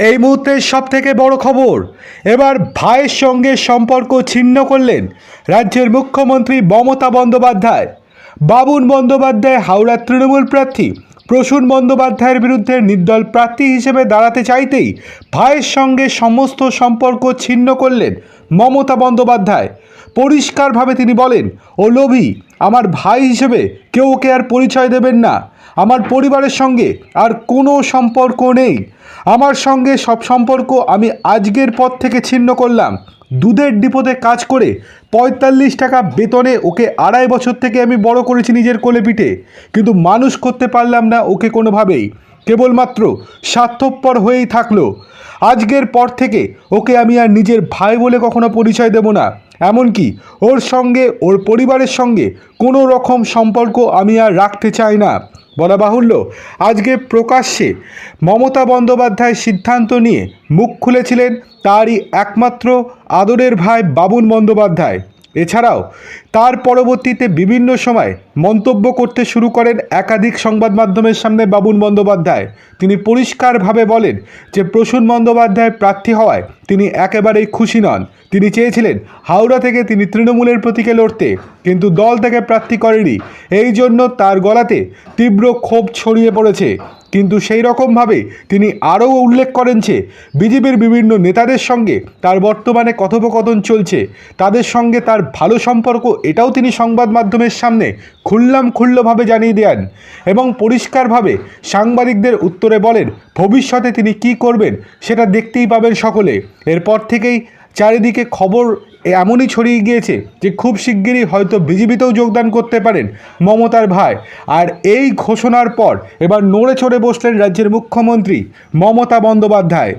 এই মুহূর্তের সব থেকে বড় খবর, এবার ভাইয়ের সঙ্গে সম্পর্ক ছিন্ন করলেন রাজ্যের মুখ্যমন্ত্রী মমতা বন্দ্যোপাধ্যায়। বাবুন বন্দ্যোপাধ্যায় হাওড়ার তৃণমূল প্রার্থী, প্রসূন বন্দ্যোপাধ্যায়ের বিরুদ্ধে নির্দল প্রার্থী হিসেবে দাঁড়াতে চাইতেই ভাইয়ের সঙ্গে সমস্ত সম্পর্ক ছিন্ন করলেন মমতা বন্দ্যোপাধ্যায়। পরিষ্কারভাবে তিনি বলেন, ও লোভী, আমার ভাই হিসেবে কেউ ওকে আর পরিচয় দেবেন না। আমার পরিবারের সঙ্গে আর কোনো সম্পর্ক নেই। আমার সঙ্গে সব সম্পর্ক আমি আজকের পর থেকে ছিন্ন করলাম। দুধের ডিপোতে কাজ করে পঁয়তাল্লিশ টাকা বেতনে ওকে আড়াই বছর থেকে আমি বড় করেছি নিজের কোলে পিঠে। কিন্তু মানুষ করতে পারলাম না ওকে কোনোভাবেই। কেবলমাত্র স্বার্থপর হয়েই থাকল। আজকের পর থেকে ওকে আমি আর নিজের ভাই বলে কখনো পরিচয় দেব না। এমনকি ওর সঙ্গে, ওর পরিবারের সঙ্গে কোনো রকম সম্পর্ক আমি আর রাখতে চাই না। বলা বাহুল্য, আজকে প্রকাশ্যে মমতা বন্দ্যোপাধ্যায় সিদ্ধান্ত নিয়ে মুখ খুলেছিলেন তারই একমাত্র আদরের ভাই বাবুন বন্দ্যোপাধ্যায়। এছাড়াও তার পরবর্তীতে বিভিন্ন সময় মন্তব্য করতে শুরু করেন একাধিক সংবাদ মাধ্যমের সামনে বাবুন বন্দ্যোপাধ্যায়। তিনি পরিষ্কারভাবে বলেন যে, প্রসূন বন্দ্যোপাধ্যায় প্রার্থী হওয়ায় তিনি একেবারেই খুশি নন। তিনি চেয়েছিলেন হাওড়া থেকে তিনি তৃণমূলের প্রতীকে লড়তে, কিন্তু দল থেকে প্রার্থী করেনি। এই জন্য তার গলাতে তীব্র ক্ষোভ ছড়িয়ে পড়েছে। কিন্তু সেই রকমভাবে তিনি আরও উল্লেখ করেন যে, বিজেপির বিভিন্ন নেতাদের সঙ্গে তার বর্তমানে কথোপকথন চলছে। তাদের সঙ্গে তার ভালো সম্পর্ক এটাও তিনি সংবাদ মাধ্যমের সামনে খুল্লাম খুল্লভাবে জানিয়ে দেন এবং পরিষ্কারভাবে সাংবাদিকদের উত্তরে বলেন, ভবিষ্যতে তিনি কি করবেন সেটা দেখতেই পাবেন সকলে। এরপর থেকেই চারিদিকে খবর এমনই ছড়িয়ে গিয়েছে যে খুব শিগগিরই হয়তো বিজেপিতেও যোগদান করতে পারেন মমতার ভাই। আর এই ঘোষণার পর এবার নড়ে চড়ে বসলেন রাজ্যের মুখ্যমন্ত্রী মমতা বন্দ্যোপাধ্যায়।